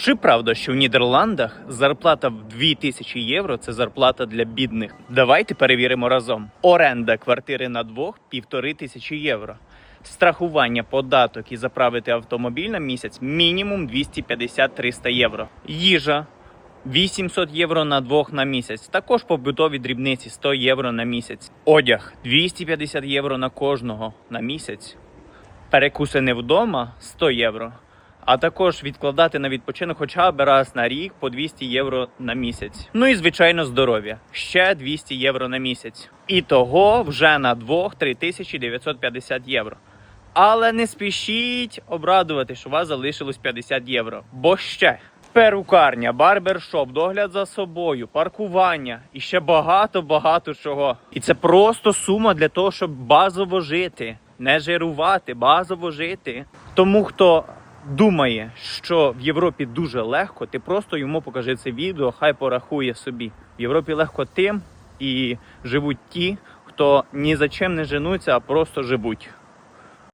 Чи правда, що в Нідерландах зарплата в 2000 євро це зарплата для бідних? Давайте перевіримо разом. Оренда квартири на двох півтори тисячі євро. Страхування, податок і заправити автомобіль на місяць мінімум 250-300 євро. Їжа 800 євро на двох на місяць. Також побутові дрібниці 100 євро на місяць. Одяг 250 євро на кожного на місяць. Перекусини вдома 100 євро. А також відкладати на відпочинок хоча б раз на рік по 200 євро на місяць. Ну і звичайно здоров'я ще 200 євро на місяць. І того вже на двох 3950 євро. Але не спішіть обрадувати, що у вас залишилось 50 євро. Бо ще перукарня, барбершоп, догляд за собою, паркування і ще багато-багато чого. І це просто сума для того, щоб базово жити, не жирувати, базово жити. Тому хто думає, що в Європі дуже легко, ти просто йому покажи це відео, хай порахує собі. В Європі легко тим і живуть ті, хто ні за чим не женуться, а просто живуть.